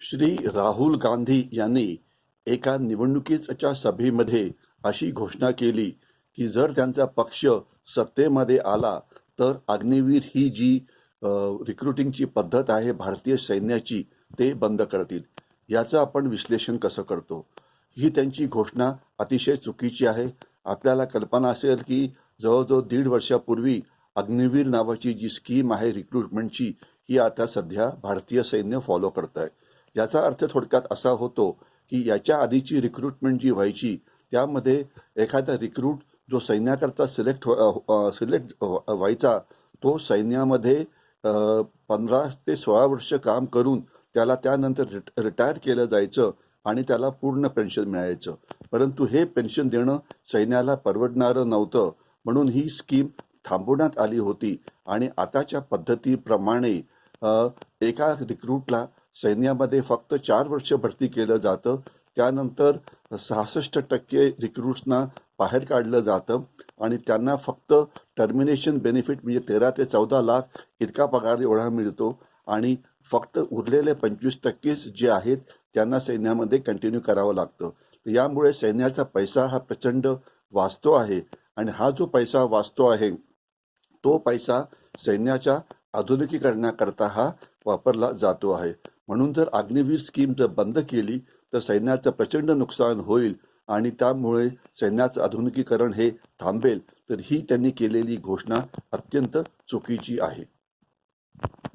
श्री राहुल गांधी यांनी एका निवडणुकीच्या सभेमध्ये अशी घोषणा केली की जर त्यांचा पक्ष सत्तेमध्ये आला तर अग्निवीर ही जी रिक्रुटिंगची पद्धत आहे भारतीय सैन्याची ते बंद करतील. याचं आपण विश्लेषण कसं करतो? ही त्यांची घोषणा अतिशय चुकीची आहे. आपल्याला कल्पना असेल की जवळजवळ दीड वर्षापूर्वी अग्निवीर नावाची जी स्कीम आहे रिक्रुटमेंटची ही आता सध्या भारतीय सैन्य फॉलो करत आहे याचा अर्थ थोडक्यात असा होतो की याच्या आधीची रिक्रुटमेंट जी व्हायची त्यामध्ये एखादा रिक्रूट जो सैन्याकरता सिलेक्ट हो सिलेक्ट व्हायचा तो सैन्यामध्ये पंधरा ते सोळा वर्ष काम करून त्याला त्यानंतर रिट रिटायर केलं जायचं आणि त्याला पूर्ण पेन्शन मिळायचं. परंतु हे पेन्शन देणं सैन्याला परवडणारं नव्हतं. म्हणून ही स्कीम थांबवण्यात आली होती. आणि आताच्या पद्धतीप्रमाणे एका रिक्रूटला सैन्यामध्ये फक्त चार वर्ष भरती केलं जातं. त्यानंतर सहासष्ट टक्के रिक्रूट्सना बाहेर काढलं जातं. आणि त्यांना फक्त टर्मिनेशन बेनिफिट म्हणजे तेरा ते चौदा लाख इतका पगार एवढा मिळतो. आणि फक्त उरलेले पंचवीस टक्केच जे आहेत त्यांना सैन्यामध्ये कंटिन्यू करावं लागतं. यामुळे सैन्याचा पैसा हा प्रचंड वाचतो आहे. आणि हा जो पैसा वाचतो आहे तो पैसा सैन्याच्या आधुनिकीकरणाकरता हा वापरला जातो आहे. म्हणून जर अग्निवीर स्कीम जर बंद केली तर सैन्याचं प्रचंड नुकसान होईल आणि त्यामुळे सैन्याचं आधुनिकीकरण हे थांबेल. तर ही त्यांनी केलेली घोषणा अत्यंत चुकीची आहे.